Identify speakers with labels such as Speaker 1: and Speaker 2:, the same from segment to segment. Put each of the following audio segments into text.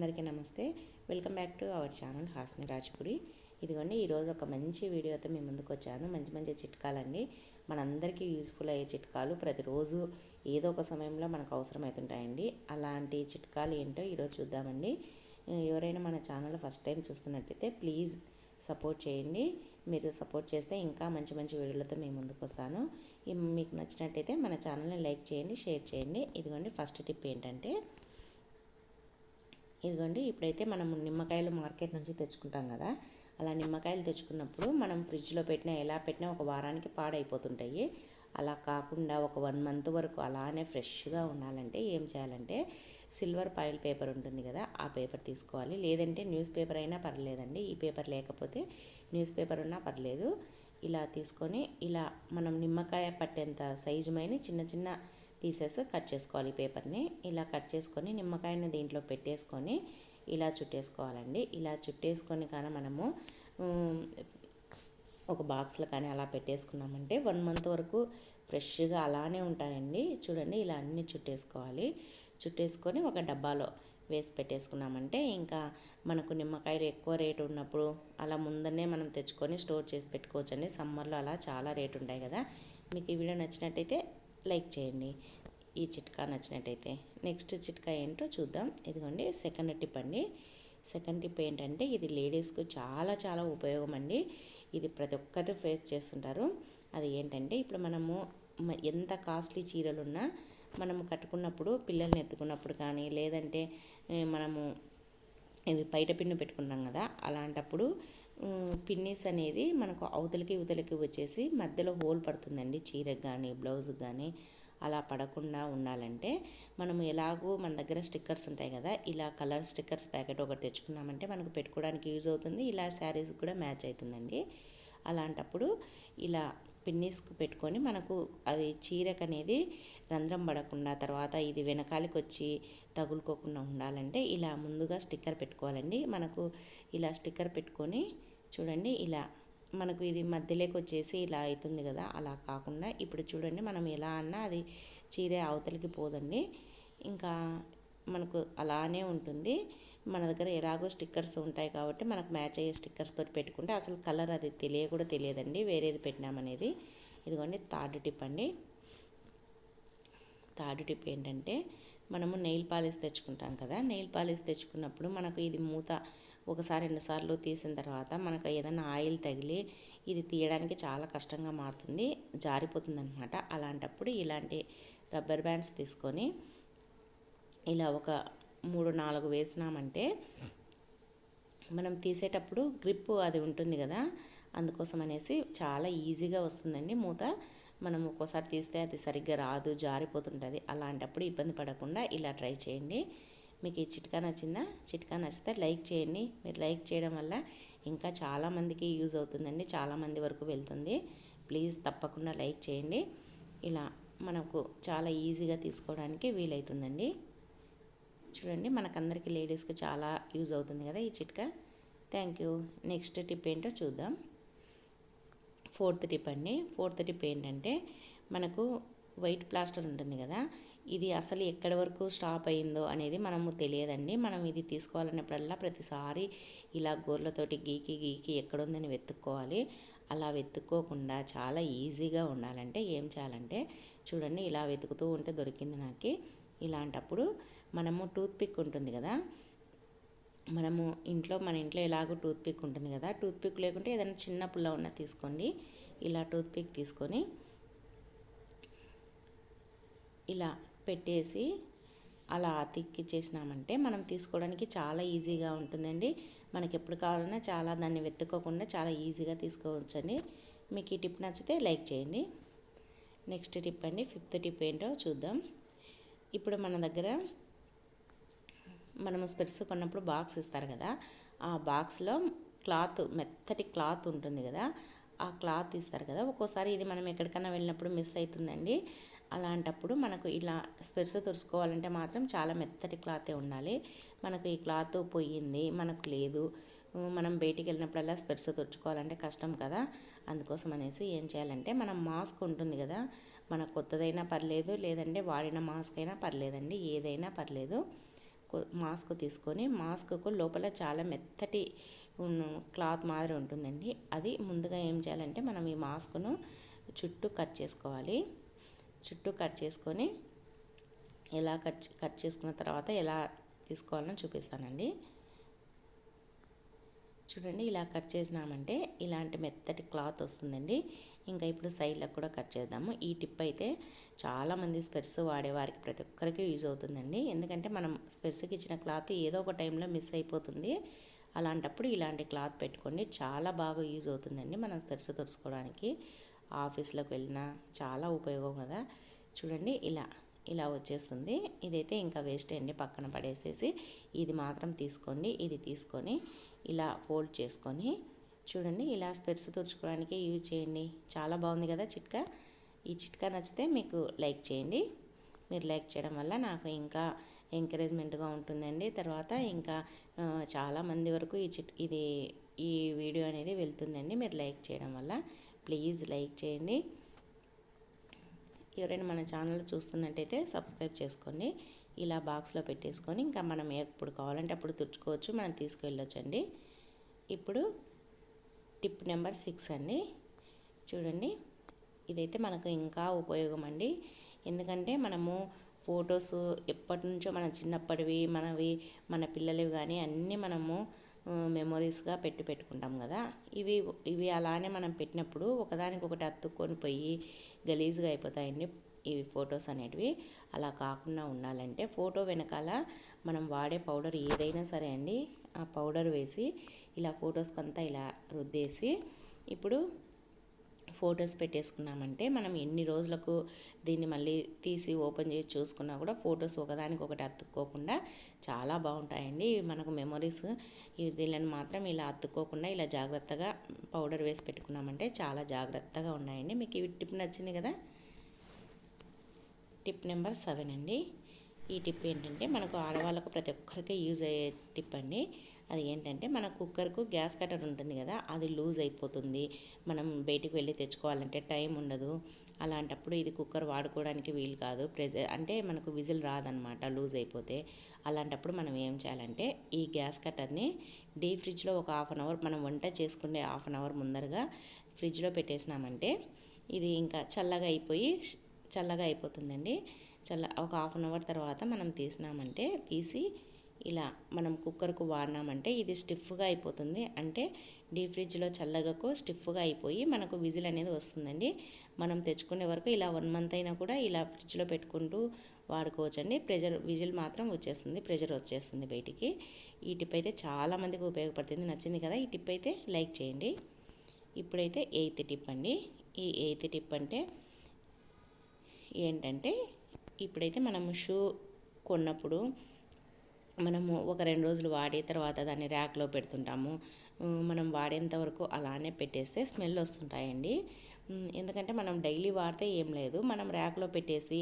Speaker 1: అందరికీ నమస్తే. Welcome back to our channel Hasni రాజ్పురి ఇదిగోండి ఈరోజు ఒక మంచి వీడియోతో మీ ముందుకు వచ్చాను. మంచి మంచి చిట్కాలండి. మనందరికీ యూస్ఫుల్ అయ్యే చిట్కాలు ప్రతిరోజు ఏదో ఒక సమయంలో మనకు అవసరమవుతుంటాయండి అలాంటి చిట్కాలు ఏంటో ఈరోజు చూద్దామండి. ఎవరైనా మన ఛానల్ ఫస్ట్ టైం చూస్తున్నట్టయితే ప్లీజ్ సపోర్ట్ చేయండి. మీరు సపోర్ట్ చేస్తే ఇంకా మంచి మంచి వీడియోలతో మేము ముందుకు వస్తాను. మీకు నచ్చినట్టయితే మన ఛానల్ని లైక్ చేయండి షేర్ చేయండి. ఇదిగోండి ఫస్ట్ టిప్ ఏంటంటే ఇదిగోండి ఇప్పుడైతే మనం నిమ్మకాయలు మార్కెట్ నుంచి తెచ్చుకుంటాం కదా అలా నిమ్మకాయలు తెచ్చుకున్నప్పుడు మనం ఫ్రిడ్జ్లో పెట్టినా ఎలా పెట్టినా ఒక వారానికి పాడైపోతుంటాయి. అలా కాకుండా ఒక వన్ మంత్ వరకు అలానే ఫ్రెష్గా ఉండాలంటే ఏం చేయాలంటే సిల్వర్ పాయిల్ పేపర్ ఉంటుంది కదా ఆ పేపర్ తీసుకోవాలి. లేదంటే న్యూస్ పేపర్ అయినా పర్లేదండి ఈ పేపర్ లేకపోతే న్యూస్ పేపర్ ఉన్నా పర్లేదు. ఇలా తీసుకొని ఇలా మనం నిమ్మకాయ పట్టేంత సైజు మైన చిన్న చిన్న పీసెస్ కట్ చేసుకోవాలి పేపర్ని. ఇలా కట్ చేసుకొని నిమ్మకాయని దీంట్లో పెట్టేసుకొని ఇలా చుట్టేసుకోవాలండి. ఇలా చుట్టేసుకొని కానీ మనము ఒక బాక్స్లో కానీ అలా పెట్టేసుకున్నామంటే వన్ మంత్ వరకు ఫ్రెష్గా అలానే ఉంటాయండి. చూడండి ఇలా అన్నీ చుట్టేసుకోవాలి. చుట్టేసుకొని ఒక డబ్బాలో వేసి పెట్టేసుకున్నామంటే ఇంకా మనకు నిమ్మకాయలు ఎక్కువ రేటు ఉన్నప్పుడు అలా ముందనే మనం తెచ్చుకొని స్టోర్ చేసి పెట్టుకోవచ్చండి. సమ్మర్లో అలా చాలా రేటు ఉంటాయి కదా. మీకు ఈ వీడియో నచ్చినట్టయితే లైక్ చేయండి. ఈ చిట్కా నచ్చినట్టయితే నెక్స్ట్ చిట్కా ఏంటో చూద్దాం. ఇదిగోండి సెకండ్ టిప్ అండి. సెకండ్ టిప్ ఏంటంటే ఇది లేడీస్కు చాలా చాలా ఉపయోగం అండి. ఇది ప్రతి ఒక్కరు ఫేస్ చేస్తుంటారు. అది ఏంటంటే ఇప్పుడు మనము ఎంత కాస్ట్లీ చీరలు ఉన్నా మనము కట్టుకున్నప్పుడు పిల్లల్ని ఎత్తుకున్నప్పుడు కానీ లేదంటే మనము ఇవి బయట పిన్ను పెట్టుకున్నాం కదా అలాంటప్పుడు పిన్నీస్ అనేది మనకు అవతలికి ఇవతలికి వచ్చేసి మధ్యలో హోల్ పడుతుందండి. చీరకు కానీ బ్లౌజ్కి కానీ అలా పడకుండా ఉండాలంటే మనము ఎలాగో మన దగ్గర స్టిక్కర్స్ ఉంటాయి కదా ఇలా కలర్ స్టిక్కర్స్ ప్యాకెట్ ఒకటి తెచ్చుకున్నామంటే మనకు పెట్టుకోవడానికి యూజ్ అవుతుంది. ఇలా శారీస్ కూడా మ్యాచ్ అవుతుందండి. అలాంటప్పుడు ఇలా పిన్నీస్కి పెట్టుకొని మనకు అవి చీరకు అనేది రంధ్రం పడకుండా తర్వాత ఇది వెనకాలకి వచ్చి తగులుకోకుండా ఉండాలంటే ఇలా ముందుగా స్టిక్కర్ పెట్టుకోవాలండి. మనకు ఇలా స్టిక్కర్ పెట్టుకొని చూడండి ఇలా మనకు ఇది మధ్యలోకి వచ్చేసి ఇలా అవుతుంది కదా అలా కాకుండా ఇప్పుడు చూడండి మనం ఎలా అన్నా అది చీర అవతలికి పోదండి. ఇంకా మనకు అలానే ఉంటుంది. మన దగ్గర ఎలాగో స్టిక్కర్స్ ఉంటాయి కాబట్టి మనకు మ్యాచ్ అయ్యే స్టిక్కర్స్ తోటి పెట్టుకుంటే అసలు కలర్ అది తెలియ కూడా తెలియదండి వేరేది పెట్టినామనేది ఇదిగోండి థర్డ్ టిప్ అండి. థర్డ్ టిప్ ఏంటంటే మనము నెయిల్ పాలిష్ తెచ్చుకుంటాం కదా నెయిల్ పాలిష్ తెచ్చుకున్నప్పుడు మనకు ఇది మూత ఒకసారి రెండుసార్లు తీసిన తర్వాత మనకు ఏదైనా ఆయిల్ తగిలి ఇది తీయడానికి చాలా కష్టంగా మారుతుంది జారిపోతుంది అనమాట అలాంటప్పుడు ఇలాంటి రబ్బర్ బ్యాండ్స్ తీసుకొని ఇలా ఒక మూడు నాలుగు వేసినామంటే మనం తీసేటప్పుడు గ్రిప్ అది ఉంటుంది కదా అందుకోసం అనేసి చాలా ఈజీగా వస్తుందండి మూత. మనం ఒక్కోసారి తీస్తే అది సరిగ్గా రాదు జారిపోతుంటుంది. అలాంటప్పుడు ఇబ్బంది పడకుండా ఇలా ట్రై చేయండి. మీకు ఈ చిట్కా నచ్చిందా? చిట్కా నచ్చితే లైక్ చేయండి. మీరు లైక్ చేయడం వల్ల ఇంకా చాలామందికి యూజ్ అవుతుందండి. చాలామంది వరకు వెళ్తుంది. ప్లీజ్ తప్పకుండా లైక్ చేయండి. ఇలా మనకు చాలా ఈజీగా తీసుకోవడానికి వీలవుతుందండి చూడండి మనకందరికీ లేడీస్కి చాలా యూజ్ అవుతుంది కదా ఈ చిట్కా. Thank you. నెక్స్ట్ టిప్ ఏంటో చూద్దాం. ఫోర్త్ టిప్ అండి. ఫోర్త్ టిప్ ఏంటంటే మనకు వైట్ ప్లాస్టర్ ఉంటుంది కదా ఇది అసలు ఎక్కడి వరకు స్టాప్ అయిందో అనేది మనము తెలియదండి. మనం ఇది తీసుకోవాలన్నప్పుడల్లా ప్రతిసారి ఇలా గోర్లతోటి గీకి గీకి ఎక్కడుందని వెతుక్కోవాలి. అలా వెతుక్కోకుండా చాలా ఈజీగా ఉండాలంటే ఏం చేయాలంటే చూడండి ఇలా వెతుకుతూ ఉంటే దొరికింది నాకు. ఇలాంటప్పుడు మనము టూత్పిక్ ఉంటుంది కదా మనము ఇంట్లో మన ఇంట్లో ఎలాగో టూత్పిక్ ఉంటుంది కదా టూత్పిక్ లేకుంటే ఏదైనా చిన్న పుల్ల ఉన్న తీసుకోండి. ఇలా టూత్పిక్ తీసుకొని ఇలా పెట్టేసి అలా అతికిచ్చేసినామంటే మనం తీసుకోవడానికి చాలా ఈజీగా ఉంటుందండి. మనకి ఎప్పుడు కావాలన్నా చాలా దాన్ని వెతుక్కోకుండా చాలా ఈజీగా తీసుకోవచ్చండి. మీకు ఈ టిప్ నచ్చితే లైక్ చేయండి. నెక్స్ట్ టిప్ అండి ఫిఫ్త్ టిప్ ఏంటో చూద్దాం. ఇప్పుడు మన దగ్గర మనము స్పెట్స్ కొన్నప్పుడు బాక్స్ ఇస్తారు కదా ఆ బాక్స్లో క్లాత్ మెత్తటి క్లాత్ ఉంటుంది కదా ఆ క్లాత్ ఇస్తారు కదా. ఒక్కోసారి ఇది మనం ఎక్కడికైనా వెళ్ళినప్పుడు మిస్ అవుతుందండి. అలాంటప్పుడు మనకు ఇలా స్పెర్స్ తుడుచుకోవాలంటే మాత్రం చాలా మెత్తటి క్లాతే ఉండాలి. మనకు ఈ క్లాత్ పోయింది మనకు లేదు మనం బయటికి వెళ్ళినప్పుడల్లా స్పెర్స్ తుడుచుకోవాలంటే కష్టం కదా. అందుకోసం అనేసి ఏం చేయాలంటే మనం మాస్క్ ఉంటుంది కదా మన కొత్తదైనా పర్లేదు లేదంటే వాడిన మాస్క్ అయినా పర్లేదండి ఏదైనా పర్లేదు. మాస్క్ తీసుకొని మాస్క్కు లోపల చాలా మెత్తటి క్లాత్ మాదిరి ఉంటుందండి. అది ముందుగా ఏం చేయాలంటే మనం ఈ మాస్క్ను చుట్టూ కట్ చేసుకోవాలి. చుట్టూ కట్ చేసుకొని ఎలా కట్ కట్ చేసుకున్న తర్వాత ఎలా తీసుకోవాలని చూపిస్తానండి. చూడండి ఇలా కట్ చేసినామంటే ఇలాంటి మెత్తటి క్లాత్ వస్తుందండి. ఇంకా ఇప్పుడు సైడ్లకు కూడా కట్ చేద్దాము. ఈ టిప్ అయితే చాలామంది స్పెర్స్ వాడేవారికి ప్రతి ఒక్కరికి యూజ్ అవుతుందండి. ఎందుకంటే మనం స్పెర్స్కి ఇచ్చిన క్లాత్ ఏదో ఒక టైంలో మిస్ అయిపోతుంది. అలాంటప్పుడు ఇలాంటి క్లాత్ పెట్టుకోండి. చాలా బాగా యూజ్ అవుతుందండి మనం స్పెర్స్ తుడుచుకోవడానికి ఆఫీస్లోకి వెళ్ళినా చాలా ఉపయోగం కదా. చూడండి ఇలా ఇలా వచ్చేస్తుంది. ఇదైతే ఇంకా వేస్ట్ అండి. పక్కన పడేసేసి ఇది మాత్రం తీసుకోండి ఇది తీసుకొని ఇలా ఫోల్డ్ చేసుకొని చూడండి. ఇలా స్పెట్స్ తుడుచుకోవడానికి యూజ్ చేయండి. చాలా బాగుంది కదా చిట్కా. ఈ చిట్కా నచ్చితే మీకు లైక్ చేయండి. మీరు లైక్ చేయడం వల్ల నాకు ఇంకా ఎంకరేజ్మెంట్గా ఉంటుందండి. తర్వాత ఇంకా చాలామంది వరకు ఈ చిట్ ఇది ఈ వీడియో అనేది వెళ్తుందండి. మీరు లైక్ చేయడం వల్ల. ప్లీజ్ లైక్ చేయండి. ఎవరైనా మన ఛానల్ చూస్తున్నట్టయితే సబ్స్క్రైబ్ చేసుకోండి. ఇలా బాక్స్లో పెట్టేసుకొని ఇంకా మనం ఎప్పుడు కావాలంటే అప్పుడు తుడుచుకోవచ్చు మనం తీసుకువెళ్ళొచ్చండి ఇప్పుడు టిప్ నెంబర్ సిక్స్ అండి. చూడండి ఇదైతే మనకు ఇంకా ఉపయోగం అండి ఎందుకంటే మనము ఫొటోస్ ఎప్పటి నుంచో మన చిన్నప్పటివి మనవి మన పిల్లలవి కానీ అన్నీ మనము మెమొరీస్గా పెట్టి పెట్టుకుంటాం కదా. ఇవి ఇవి అలానే మనం పెట్టినప్పుడు ఒకదానికొకటి అతుక్కొని పోయి గలీజ్గా అయిపోతాయండి ఇవి ఫొటోస్ అనేటివి. అలా కాకుండా ఉండాలంటే ఫోటో వెనకాల మనం వాడే పౌడర్ ఏదైనా సరే అండి ఆ పౌడర్ వేసి ఇలా ఫొటోస్కి అంతా ఇలా రుద్దేసి ఇప్పుడు ఫొటోస్ పెట్టేసుకున్నామంటే మనం ఎన్ని రోజులకు దీన్ని మళ్ళీ తీసి ఓపెన్ చేసి చూసుకున్నా కూడా ఫొటోస్ ఒకదానికి ఒకటి అతుక్కోకుండా చాలా బాగుంటాయండి. మనకు మెమొరీస్ వీళ్ళని మాత్రం ఇలా అతుక్కోకుండా ఇలా జాగ్రత్తగా పౌడర్ వేసి పెట్టుకున్నామంటే చాలా జాగ్రత్తగా ఉన్నాయండి. మీకు ఈ టిప్ నచ్చింది కదా? టిప్ నెంబర్ సెవెన్ అండి. ఈ టిప్ ఏంటంటే మనకు ఆడవాళ్ళకు ప్రతి ఒక్కరికి యూజ్ అయ్యే టిప్ అండి. అది ఏంటంటే మన కుక్కర్కు గ్యాస్ కట్టర్ ఉంటుంది కదా అది లూజ్ అయిపోతుంది. మనం బయటికి వెళ్ళి తెచ్చుకోవాలంటే టైం ఉండదు. అలాంటప్పుడు ఇది కుక్కర్ వాడుకోవడానికి వీలు కాదు. ప్రెజర్ అంటే మనకు విజిల్ రాదనమాట లూజ్ అయిపోతే. అలాంటప్పుడు మనం ఏం చేయాలంటే ఈ గ్యాస్ కట్టర్ని డీ ఫ్రిడ్జ్లో ఒక హాఫ్ అన్ అవర్ మనం వంట చేసుకునే హాఫ్ అన్ అవర్ ముందరగా ఫ్రిడ్జ్లో పెట్టేసినామంటే ఇది ఇంకా చల్లగా అయిపోయి చల్లగా అయిపోతుందండి. చల్ల ఒక హాఫ్ అన్ అవర్ తర్వాత మనం తీసినామంటే తీసి ఇలా మనం కుక్కర్కు వాడినామంటే ఇది స్టిఫ్గా అయిపోతుంది. అంటే డీ ఫ్రిడ్జ్లో చల్లగకు స్టిఫ్గా అయిపోయి మనకు విజిల్ అనేది వస్తుందండి. మనం తెచ్చుకునే వరకు ఇలా వన్ మంత్ అయినా కూడా ఇలా ఫ్రిడ్జ్లో పెట్టుకుంటూ వాడుకోవచ్చండి. ప్రెజర్ విజిల్ మాత్రం వచ్చేస్తుంది ప్రెజర్ వచ్చేస్తుంది బయటికి. ఈ టిప్ అయితే చాలామందికి ఉపయోగపడుతుంది. నచ్చింది కదా ఈ టిప్ అయితే లైక్ చేయండి. ఇప్పుడైతే ఎయిత్ టిప్ అండి. ఈ ఎయిత్ టిప్ అంటే ఏంటంటే ఇప్పుడైతే మనం షూ కొన్నప్పుడు మనము ఒక రెండు రోజులు వాడే తర్వాత దాన్ని ర్యాక్లో పెడుతుంటాము. మనం వాడేంత వరకు అలానే పెట్టేస్తే స్మెల్ వస్తుంటాయండి. ఎందుకంటే మనం డైలీ వాడితే ఏం లేదు. మనం ర్యాక్లో పెట్టేసి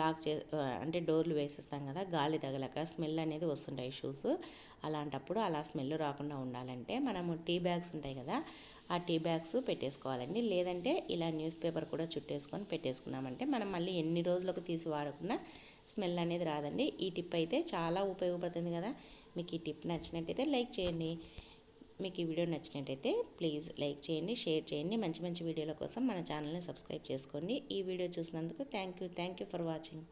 Speaker 1: లాక్ చే అంటే డోర్లు వేసేస్తాం కదా గాలి తగలక స్మెల్ అనేది వస్తుంటాయి షూస్. అలాంటప్పుడు అలా స్మెల్ రాకుండా ఉండాలంటే మనము టీ బ్యాగ్స్ ఉంటాయి కదా ఆ టీ బ్యాగ్స్ పెట్టేసుకోవాలండి. లేదంటే ఇలా న్యూస్ పేపర్ కూడా చుట్టేసుకొని పెట్టేసుకున్నామంటే మనం మళ్ళీ ఎన్ని రోజులకు తీసి వాడకుండా స్మెల్ అనేది రాదండి. ఈ టిప్ అయితే చాలా ఉపయోగపడుతుంది కదా. మీకు ఈ టిప్ నచ్చినట్టయితే లైక్ చేయండి. మీకు ఈ వీడియో నచ్చినట్టయితే ప్లీజ్ లైక్ చేయండి షేర్ చేయండి. మంచి మంచి వీడియోల కోసం మన ఛానల్ని సబ్స్క్రైబ్ చేసుకోండి. ఈ వీడియో చూసినందుకు thank you thank you for watching.